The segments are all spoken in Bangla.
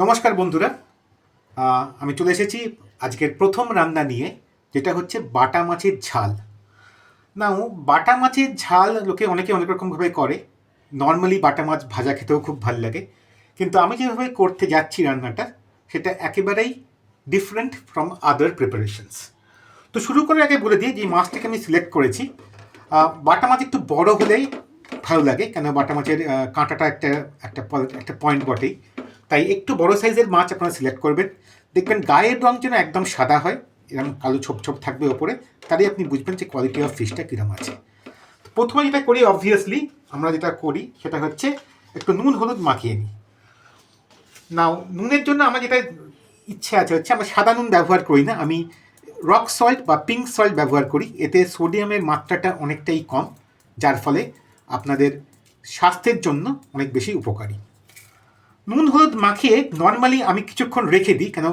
নমস্কার বন্ধুরা। আমি চলে এসেছি আজকের প্রথম রান্না নিয়ে, যেটা হচ্ছে বাটা মাছের ঝাল। নাও বাটা মাছের ঝাল লোকে অনেকে অনেক রকমভাবে করে। নর্মালি বাটা মাছ ভাজা খেতেও খুব ভালো লাগে। কিন্তু আমি যেভাবে করতে যাচ্ছি রান্নাটা, সেটা একেবারেই ডিফারেন্ট ফ্রম আদার প্রিপারেশনস তো শুরু করার আগে বলে দিই, যে মাছটাকে আমি সিলেক্ট করেছি। বাটা মাছ একটু বড় হলেই ভালো লাগে কেন বাটা মাছের কাঁটাটা একটা একটা একটা পয়েন্ট বটেই। তাই একটু বড় সাইজের মাছ আপনারা সিলেক্ট করবেন। দেখবেন গায়ের রং যেন একদম সাদা হয় এরকম কালো ছোপ ছোপ থাকবে ওপরে তাহলেই আপনি বুঝবেন যে কোয়ালিটি অফ ফিশটা কীরকম আছে। প্রথমে যেটা করি অবভিয়াসলি আমরা যেটা করি, সেটা হচ্ছে একটু নুন, হলুদ মাখিয়ে নিই। নাও নুনের জন্য আমার যেটা ইচ্ছে আছে হচ্ছে, আমরা সাদা নুন ব্যবহার করি না, আমি রক সল্ট বা পিঙ্ক সল্ট ব্যবহার করি, এতে সোডিয়ামের মাত্রাটা অনেকটাই কম, যার ফলে আপনাদের স্বাস্থ্যের জন্য অনেক বেশি উপকারী। নুন হলুদ মাখিয়ে নর্মালি আমি কিছুক্ষণ রেখে দিই, কেন?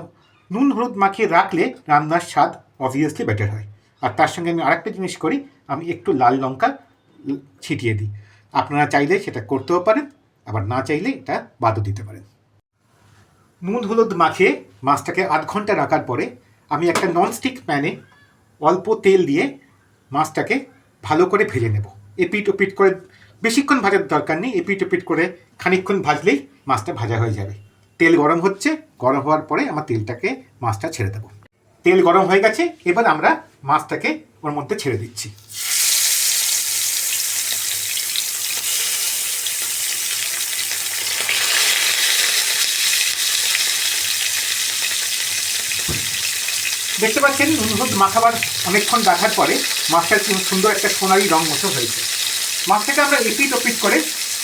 নুন হলুদ মাখিয়ে রাখলে রান্নার স্বাদ অবভিয়াসলি বেটার হয়। আর তার সঙ্গে আমি আরেকটা জিনিস করি, আমি একটু লাল লঙ্কা ছিটিয়ে দিই। আপনারা চাইলে সেটা করতেও পারেন, আবার না চাইলে এটা বাদও দিতে পারেন। নুন হলুদ মাখিয়ে মাছটাকে আধ ঘণ্টা রাখার পরে আমি একটা ননস্টিক প্যানে অল্প তেল দিয়ে মাছটাকে ভালো করে ভেজে নেব। এপিট ওপিট করে, বেশিক্ষণ ভাজার দরকার নেই এপিট ওপিট করে খানিকক্ষণ ভাজলেই মাছটা ভাজা হয়ে যাবে। তেল গরম হচ্ছে, গরম হওয়ার পরে আমার তেলটাকে মাছটা ছেড়ে দেবো। তেল গরম হয়ে গেছে, এবার আমরা মাছটাকে ওর মধ্যে ছেড়ে দিচ্ছি। দেখতে পাচ্ছেন নুন হলুদ মাখাবার অনেকক্ষণ রাখার পরে মাছটার সুন্দর একটা সোনালি রং মতো হয়েছে। মাছটাকে আমরা এপিট ওপিট করে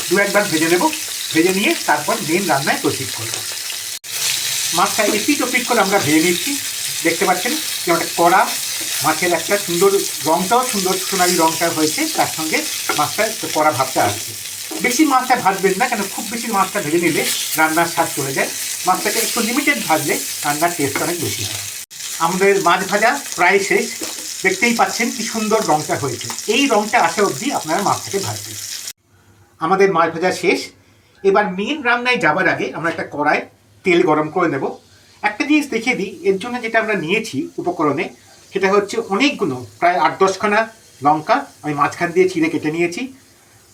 দু একবার ভেজে নেব। ভেজে নিয়ে তারপর মেন রান্নায় প্রসিড করব। মাছটা এপিট ওপিট করে আমরা ভেজে নিচ্ছি। দেখতে পাচ্ছেন যে একটা কড়া, মাছের একটা সুন্দর রংটাও সুন্দর সোনালি রংটা হয়েছে, তার সঙ্গে মাছটা কড়া ভাবটা আসছে। বেশি মাছটা ভাজবেন না, কেন খুব বেশি মাছটা ভেজে নিলে রান্নার স্বাদ চলে যায়। মাছটাকে একটু লিমিটেড ভাজলে রান্নার টেস্ট অনেক বেশি হয়। আমাদের মাছ ভাজা প্রায় শেষ। দেখতেই পাচ্ছেন কি সুন্দর রংটা হয়েছে। এই রংটা আসা অবধি আপনারা মাছটাকে ভাজবেন। আমাদের মাছ ভাজা শেষ। এবার মেন রান্নায় যাবার আগে আমরা একটা কড়ায় তেল গরম করে নেব। একটা জিনিস দেখিয়ে দিই, এর জন্য যেটা আমরা নিয়েছি উপকরণে, সেটা হচ্ছে অনেকগুলো, প্রায় আট দশখানা লঙ্কা, আমি মাঝখান দিয়ে চিড়ে কেটে নিয়েছি,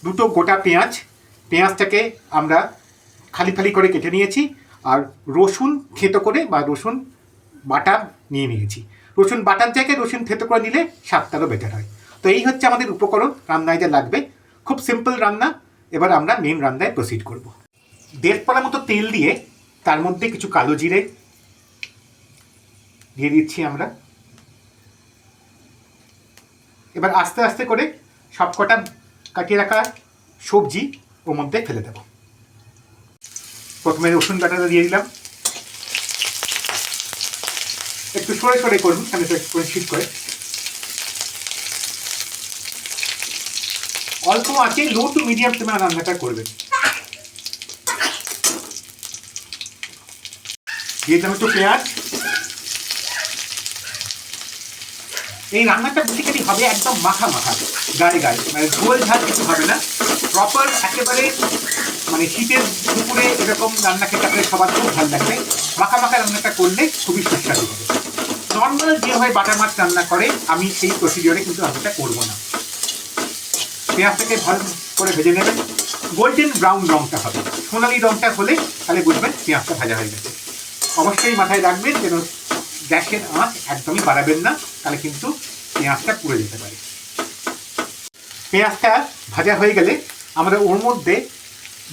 দুটো গোটা পেঁয়াজ, পেঁয়াজটাকে আমরা খালি খালি করে কেটে নিয়েছি, আর রসুন থেতো করে বা রসুন বাটা নিয়ে নিয়েছি। রসুন বাটার জায়গায় রসুন থেতো করে নিলে স্বাদটারও বেটার হয়। তো এই হচ্ছে আমাদের উপকরণ, রান্নায় যা লাগবে। খুব সিম্পল রান্না এবার আমরা মেন রান্নায় প্রসিড করব। দেড় পড়ার মতো তেল দিয়ে তার মধ্যে কিছু কালো জিরে দিয়ে দিচ্ছি আমরা। এবার আস্তে আস্তে করে সবকটা কাটিয়ে রাখা সবজি ওর মধ্যে ফেলে দেব। প্রথমে রসুন বাটাটা দিয়ে দিলাম। একটু সরে সরে করুন একটু করে করে। অল্প আছে লো টু মিডিয়াম ফ্লেমে রান্নাটা করবেন দিয়ে একটু পেঁয়াজ। এই রান্নাটা বেসিক্যালি হবে একদম মাখা মাখা, গায়ে গায়ে। মানে ঝোল ঝাল কিছু হবে না। প্রপার একেবারে মানে শীতের দুপুরে এরকম রান্না খেতে আপনাদের সবার খুব ভালো লাগবে মাখা মাখা রান্নাটা করলে খুবই সুস্বাদু হবে। নর্মাল যেভাবে বাটার মাছ রান্না করে, আমি সেই প্রসিডিওরে কিন্তু রান্নাটা করব না। পেঁয়াজটাকে ভালো করে ভেজে নেবেন। গোল্ডেন ব্রাউন রংটা হবে। সোনালি রংটা হলে তাহলে বুঝবেন পেঁয়াজটা ভাজা হয়ে গেছে। অবশ্যই মাথায় রাখবেন যেন গ্যাসের আঁচ একদমই বাড়াবেন না, তাহলে কিন্তু পেঁয়াজটা পুড়ে যেতে পারে। পেঁয়াজটা ভাজা হয়ে গেলে আমরা ওর মধ্যে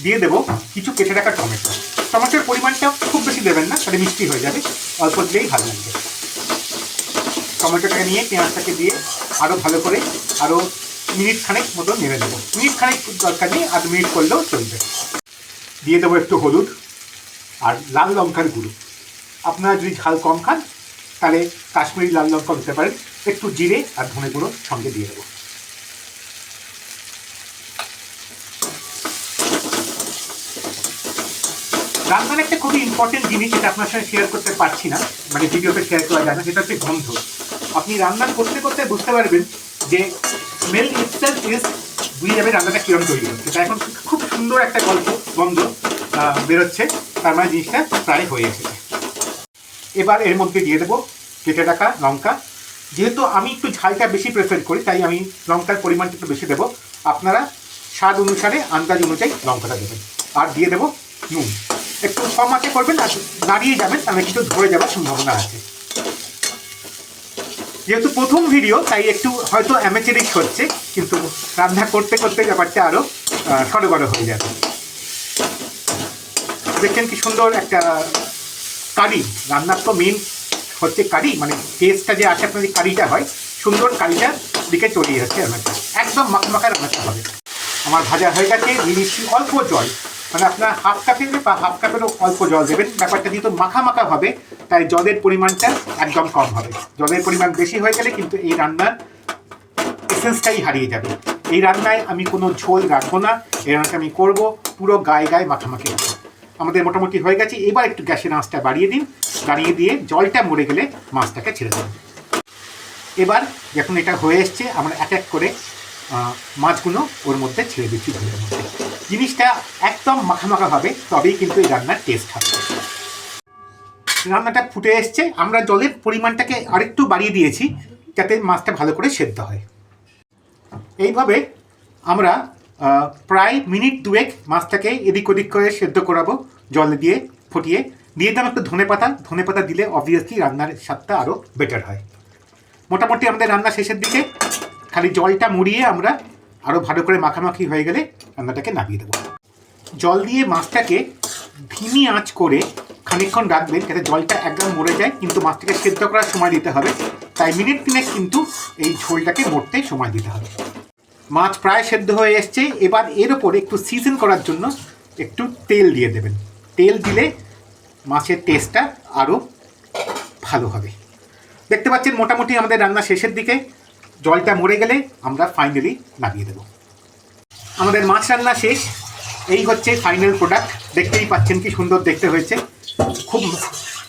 দিয়ে দেবো কিছু কেটে রাখা টমেটো। টমেটোর পরিমাণটা খুব বেশি দেবেন না, তাহলে মিষ্টি হয়ে যাবে, অল্প দিলেই ভালো লাগবে। টমেটোটাকে নিয়ে পেঁয়াজটাকে দিয়ে আরও ভালো করে আরও মিনিট খানেক মতো নেড়ে দেবো। মিনিট খানেক দরকার নেই, আধ মিনিট করলেও চলবে। দিয়ে দেবো একটু হলুদ আর লাল লঙ্কার গুঁড়ো। আপনারা যদি ঝাল কম খান, তাহলে কাশ্মীরি লাল লঙ্কা দিতে পারেন একটু জিরে আর ধনে গুঁড়ো সঙ্গে দিয়ে দেবো। রান্নার একটা খুবই ইম্পর্টেন্ট জিনিস যেটা আপনার সঙ্গে শেয়ার করতে পারছি না মানে ভিডিওতে শেয়ার করা যায় না, সেটা হচ্ছে গন্ধ। আপনি রান্না করতে করতে বুঝতে পারবেন যে স্মেল ইটসেলফ ইজ বুঝে যাবে রান্নাটা কীরকম তৈরি হচ্ছে। তা এখন খুব সুন্দর একটা গল্প গন্ধ বেরোচ্ছে। তার মানে জিনিসটা প্রায় হয়ে এসেছে। এবার এর মধ্যে দিয়ে দেবো কেটে রাখা লঙ্কা। যেহেতু আমি একটু ঝালটা বেশি প্রেফার করি, তাই আমি লঙ্কার পরিমাণটা একটু বেশি দেবো। আপনারা স্বাদ অনুসারে, আন্দাজ অনুযায়ী লঙ্কাটা দেবেন। আর দিয়ে দেবো নুন। একটু কম আঁচে করবেন, আর দাঁড়িয়ে যাবেন, তাহলে কিছু ধরে যাওয়ার সম্ভাবনা আছে। যেহেতু প্রথম ভিডিও তাই একটু হয়তো অ্যামেচারিক হচ্ছে, কিন্তু রান্না করতে করতে ব্যাপারটা আরও সড়গড় হয়ে যাবে। দেখছেন কি সুন্দর একটা কারি, রান্নার তো মেন হচ্ছে কারি মানে টেস্টটা যে আসে আপনার যে কারিটা হয়, সুন্দর কারিটার দিকে চলিয়ে যাচ্ছে রান্নাটা। একদম মাখমাখা রান্নাটা হবে। আমার ভাজা হয়ে গেছে দিয়ে অল্প জল। মানে আপনার হাফ কাপের বা হাফ কাপেরও অল্প জল দেবেন। ব্যাপারটা যেহেতু মাখা মাখা হবে, তাই জলের পরিমাণটা একদম কম হবে। জলের পরিমাণ বেশি হয়ে গেলে কিন্তু এই রান্নার এসেন্সটাই হারিয়ে যাবে। এই রান্নায় আমি কোনো ঝোল রাখব না। এই রান্নাটা আমি করব, পুরো গায়ে গায়ে মাখামাখি হবে আমাদের মোটামুটি হয়ে গেছে। এবার একটু গ্যাসের আঁচটা বাড়িয়ে দিন। বাড়িয়ে দিয়ে জলটা মরে গেলে মাছটাকে ছেড়ে দেবেন এবার যখন এটা হয়ে এসছে, আমরা এক এক করে মাছগুলো ওর মধ্যে ছেড়ে দিচ্ছি ঝোলের মধ্যে। জিনিসটা একদম মাখামাখা হবে তবেই কিন্তু এই রান্নার টেস্ট হবে। রান্নাটা ফুটে এসছে, আমরা জলের পরিমাণটাকে আরেকটু বাড়িয়ে দিয়েছি, যাতে মাছটা ভালো করে সেদ্ধ হয়। এইভাবে আমরা প্রায় মিনিট দুয়েক মাছটাকে এদিক ওদিক করে সেদ্ধ করাবো, জল দিয়ে ফুটিয়ে। দিয়ে দিলাম একটু ধনে পাতা ধনে পাতা দিলে অবভিয়াসলি রান্নার স্বাদটা আরও বেটার হয়। মোটামুটি আমাদের রান্না শেষের দিকে, খালি জলটা মুড়িয়ে আমরা আরও ভালো করে মাখামাখি হয়ে গেলে রান্নাটাকে নামিয়ে দেবো। জল দিয়ে মাছটাকে ধিমি আঁচ করে খানিকক্ষণ রাখবেন যাতে জলটা একদম মরে যায়, কিন্তু মাছটাকে সেদ্ধ করার সময় দিতে হবে। তাই মিনিট তিনেক কিন্তু এই ঝোলটাকে মরতে সময় দিতে হবে। মাছ প্রায় সেদ্ধ হয়ে এসছে। এবার এর ওপরে একটু সিজন করার জন্য একটু তেল দিয়ে দেবেন। তেল দিলে মাছের টেস্টটা আরও ভালো হবে। দেখতে পাচ্ছেন, মোটামুটি আমাদের রান্না শেষের দিকে। জলটা মরে গেলে আমরা ফাইনালি নামিয়ে দেবো। আমাদের মাছ রান্না শেষ। এই হচ্ছে ফাইনাল প্রোডাক্ট দেখতেই পাচ্ছেন কি সুন্দর দেখতে হয়েছে। খুব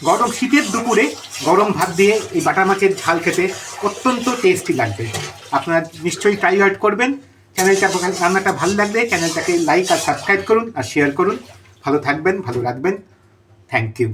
গরম শীতের দুপুরে গরম ভাত দিয়ে এই বাটা মাছের ঝাল খেতে অত্যন্ত টেস্টি লাগবে। আপনারা নিশ্চয়ই ট্রাই আউট করবেন। চ্যানেলটা রান্নাটা ভালো লাগলে চ্যানেলটাকে লাইক আর সাবস্ক্রাইব করুন আর শেয়ার করুন। ভালো থাকবেন, ভালো রাখবেন। Thank you